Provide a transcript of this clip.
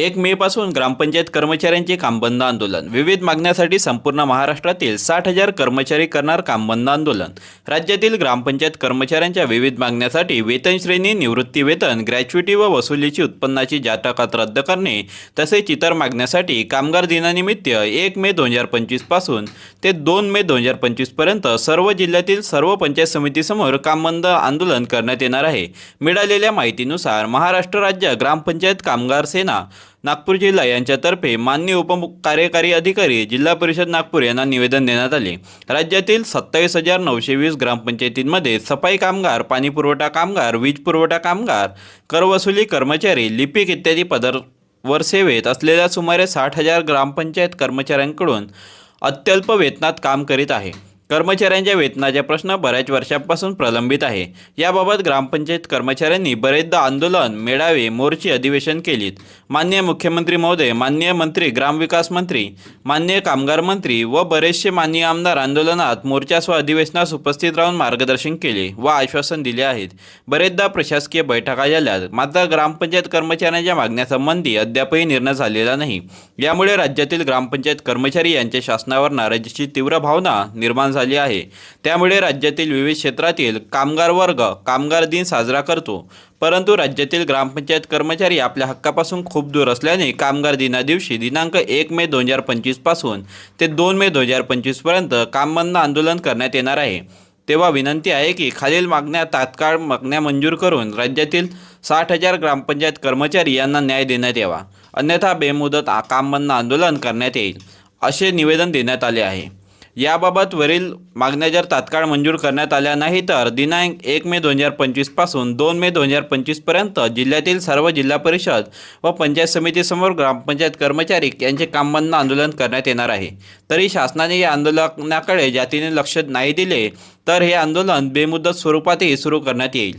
एक मे पासून ग्रामपंचायत कर्मचाऱ्यांचे कामबंद आंदोलन. विविध मागण्यासाठी संपूर्ण महाराष्ट्रातील साठ हजार कर्मचारी करणार कामबंद आंदोलन. राज्यातील ग्रामपंचायत कर्मचाऱ्यांच्या विविध मागण्यासाठी वेतन श्रेणी निवृत्ती वेतन ग्रॅच्युटी व वसुलीची उत्पन्नाची जातकात रद्द करणे तसेच इतर मागण्यासाठी कामगार दिनानिमित्त एक मे दोन हजार पंचवीसपासून ते दोन मे दोन हजार पंचवीसपर्यंत सर्व जिल्ह्यातील सर्व पंचायत समितीसमोर कामबंद आंदोलन करण्यात येणार आहे. मिळालेल्या माहितीनुसार महाराष्ट्र राज्य ग्रामपंचायत कामगार सेना नागपूर जिल्हा यांच्यातर्फे मान्य उपकार्यकारी अधिकारी जिल्हा परिषद नागपूर यांना निवेदन देण्यात आले. राज्यातील सत्तावीस हजार नऊशे वीस ग्रामपंचायतींमध्ये सफाई कामगार पाणीपुरवठा कामगार वीज पुरवठा कामगार करवसुली कर्मचारी लिपिक इत्यादी पदांवर सेवेत असलेल्या सुमारे साठ हजार ग्रामपंचायत कर्मचाऱ्यांकडून अत्यल्प वेतनात काम करीत आहे. कर्मचाऱ्यांच्या वेतनाचे प्रश्न बऱ्याच वर्षांपासून प्रलंबित आहे. याबाबत ग्रामपंचायत कर्मचाऱ्यांनी बरेचदा आंदोलन मेळावे मोर्चे अधिवेशन केलीत. मान्य मुख्यमंत्री महोदय मान्य मंत्री ग्रामविकास मंत्री मान्य कामगार मंत्री व बरेचसे मान्य आमदार आंदोलनात मोर्चास व अधिवेशनास उपस्थित राहून मार्गदर्शन केले व आश्वासन दिले आहेत. बरेचदा प्रशासकीय बैठका झाल्यात मात्र ग्रामपंचायत कर्मचाऱ्यांच्या मागण्यासंबंधी अद्यापही निर्णय झालेला नाही. यामुळे राज्यातील ग्रामपंचायत कर्मचारी यांच्या शासनावर नाराजीची तीव्र भावना निर्माण झाली आहे. त्यामुळे राज्यातील विविध क्षेत्रातील कामगार वर्ग कामगार दिन साजरा करतो. परंतु राज्यातील ग्रामपंचायत कर्मचारी आपल्या हक्कापासून खूप दूर असल्याने कामगार दिनादिवशी दिनांक एक मे दोन हजार पंचवीसपासून ते दोन मे दोन हजार पंचवीसपर्यंत कामबंद आंदोलन करण्यात येणार आहे. तेव्हा विनंती आहे की खालील मागण्या तात्काळ मागण्या मंजूर करून राज्यातील साठ हजार ग्रामपंचायत कर्मचारी यांना न्याय देण्यात यावा. अन्यथा बेमुदत कामबंद आंदोलन करण्यात येईल असे निवेदन देण्यात आले आहे. याबाबत वरील मागण्या जर तात्काळ मंजूर करण्यात आल्या नाही तर दिनांक एक मे दोन हजार पंचवीसपासून दोन मे दोन हजार पंचवीसपर्यंत जिल्ह्यातील सर्व जिल्हा परिषद व पंचायत समितीसमोर ग्रामपंचायत कर्मचारी यांचे काम बंद आंदोलन करण्यात येणार आहे. तरी शासनाने या आंदोलनाकडे जातीने लक्ष नाही दिले तर हे आंदोलन बेमुदत स्वरूपातही सुरू करण्यात येईल.